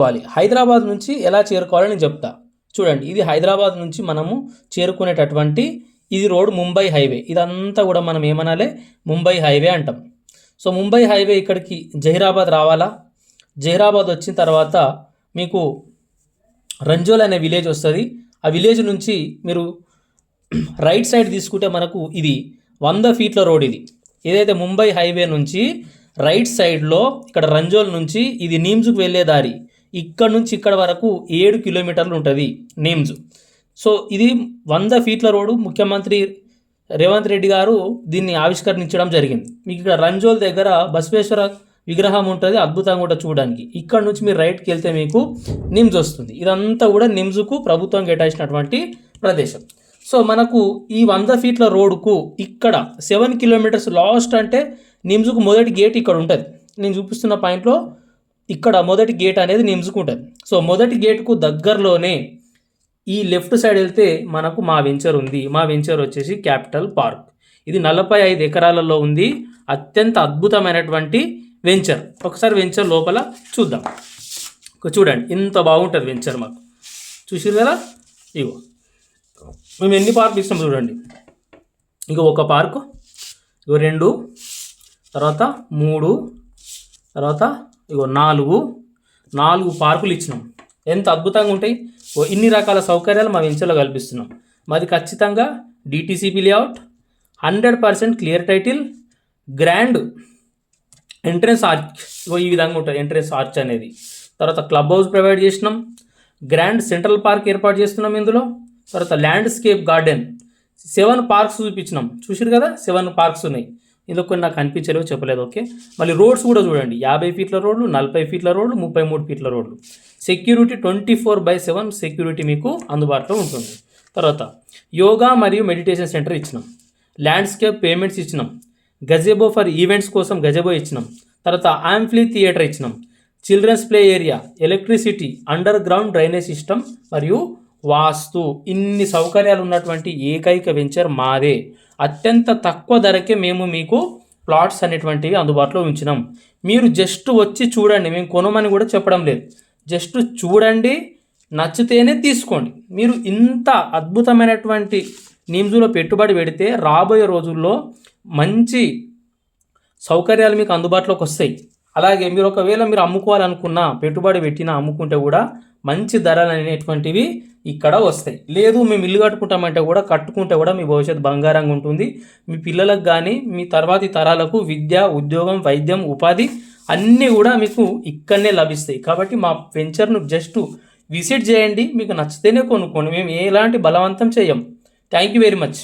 చేరుకోవాలి హైదరాబాద్ నుంచి ఎలా చేరుకోవాలని చెప్తా. చూడండి ఇది హైదరాబాద్ నుంచి మనము చేరుకునేటటువంటి ఇది రోడ్ ముంబై హైవే. ఇదంతా కూడా మనం ఏమనాలి? ముంబై హైవే అంటాం. సో ముంబై హైవే ఇక్కడికి జహీరాబాద్ రావాలా? జహీరాబాద్ వచ్చిన తర్వాత మీకు రంజోల్ అనే విలేజ్ వస్తుంది. ఆ విలేజ్ నుంచి మీరు రైట్ సైడ్ తీసుకుంటే మనకు ఇది వంద ఫీట్ల రోడ్ ఇది. ఏదైతే ముంబై హైవే నుంచి రైట్ సైడ్లో ఇక్కడ రంజోల్ నుంచి ఇది నీమ్స్కు వెళ్ళే దారి ఇక్కడ నుంచి ఇక్కడ వరకు ఏడు కిలోమీటర్లు ఉంటుంది నేమ్స్. సో ఇది వంద ఫీట్ల రోడ్డు ముఖ్యమంత్రి రేవంత్ రెడ్డి గారు దీన్ని ఆవిష్కరించడం జరిగింది. మీకు ఇక్కడ రంజోల్ దగ్గర బసవేశ్వర విగ్రహం ఉంటుంది అద్భుతంగా కూడా చూడడానికి. ఇక్కడ నుంచి మీరు రైట్కి వెళ్తే మీకు నిమ్స్ వస్తుంది. ఇదంతా కూడా నిమ్స్కు ప్రభుత్వం కేటాయించినటువంటి ప్రదేశం. సో మనకు ఈ వంద ఫీట్ల రోడ్డుకు ఇక్కడ సెవెన్ కిలోమీటర్స్ లాస్ట్ అంటే నిమ్స్కు మొదటి గేట్ ఇక్కడ ఉంటుంది. నేను చూపిస్తున్న పాయింట్లో ఇక్కడ మొదటి గేట్ అనేది నిమ్స్కు సో మొదటి గేట్కు దగ్గరలోనే ఈ లెఫ్ట్ సైడ్ వెళ్తే మనకు మా వెంచర్ ఉంది. మా వెంచర్ వచ్చేసి క్యాపిటల్ పార్క్ ఇది నలభై ఐదు ఎకరాలలో ఉంది. అత్యంత అద్భుతమైనటువంటి వెంచర్ ఒకసారి వెంచర్ లోపల చూద్దాం. చూడండి ఇంత బాగుంటుంది వెంచర్ మాకు. చూసారు కదా? ఇగో. మేము ఎన్ని పార్క్ ఇస్తాం చూడండి. ఇక ఒక పార్కు ఇగో రెండు తర్వాత మూడు తర్వాత ఇగో నాలుగు నాలుగు పార్కులు ఇచ్చినాం. ఎంత అద్భుతంగా ఉంటాయి. ఓ ఇన్ని రకాల సౌకర్యాలు మా వెంచర్లో కల్పిస్తున్నాం. మాది ఖచ్చితంగా DTCP layout hundred percent clear title grand entrance arch ఈ విధంగా ఉంటుంది ఎంట్రన్స్ ఆర్చ్ అనేది. తర్వాత క్లబ్ హౌస్ ప్రొవైడ్ చేసినాం. గ్రాండ్ సెంట్రల్ పార్క్ ఏర్పాటు చేస్తున్నాం ఇందులో. తర్వాత ల్యాండ్స్కేప్ గార్డెన్ సెవెన్ పార్క్స్ చూపించినాం. చూసారు కదా? సెవెన్ పార్క్స్ ఉన్నాయి. ఇందులో కొన్ని నాకు అనిపించలేవు చెప్పలేదు ఓకే? మళ్ళీ రోడ్స్ కూడా చూడండి. యాభై ఫీట్ల రోడ్లు నలభై ఫీట్ల రోడ్లు ముప్పై మూడు ఫీట్ల రోడ్లు. Security twenty four by seven security మీకు అందుబాటులో ఉంటుంది. తర్వాత యోగా మరియు మెడిటేషన్ సెంటర్ ఇచ్చినాం. ల్యాండ్స్కేప్ పేమెంట్స్ ఇచ్చినాం. గజెబో ఫర్ ఈవెంట్స్ కోసం గజెబో ఇచ్చినాం. తర్వాత ఆంఫ్లీ థియేటర్ ఇచ్చినాం. Children's play area electricity underground drainage system మరియు వాస్తు. ఇన్ని సౌకర్యాలు ఉన్నటువంటి ఏకైక వెంచర్ మాదే. అత్యంత తక్కువ ధరకే మేము మీకు ప్లాట్స్ అనేటువంటివి అందుబాటులో ఉంచినాం. మీరు జస్ట్ వచ్చి చూడండి మేము కొనమని కూడా చెప్పడం లేదు. జస్ట్ చూడండి నచ్చితేనే తీసుకోండి. మీరు ఇంత అద్భుతమైనటువంటి నిమ్స్లో పెట్టుబడి పెడితే రాబోయే రోజుల్లో మంచి సౌకర్యాలు మీకు అందుబాటులోకి వస్తాయి. అలాగే మీరు ఒకవేళ మీరు అమ్ముకోవాలనుకున్నా పెట్టుబడి పెట్టినా అమ్ముకుంటే కూడా మంచి ధరలు అనేటువంటివి ఇక్కడ వస్తాయి. లేదు మేము ఇల్లు కట్టుకుంటామంటే కూడా కట్టుకుంటే కూడా మీ భవిష్యత్తు బంగారంగా ఉంటుంది. మీ పిల్లలకు కానీ మీ తర్వాతి తరాలకు విద్య ఉద్యోగం వైద్యం ఉపాధి అన్నీ కూడా మీకు ఇక్కడనే లభిస్తాయి. కాబట్టి మా వెంచర్ను జస్ట్ విజిట్ చేయండి. మీకు నచ్చితేనే కొనుక్కోండి. మేము ఎలాంటి బలవంతం చేయం. Thank you very much.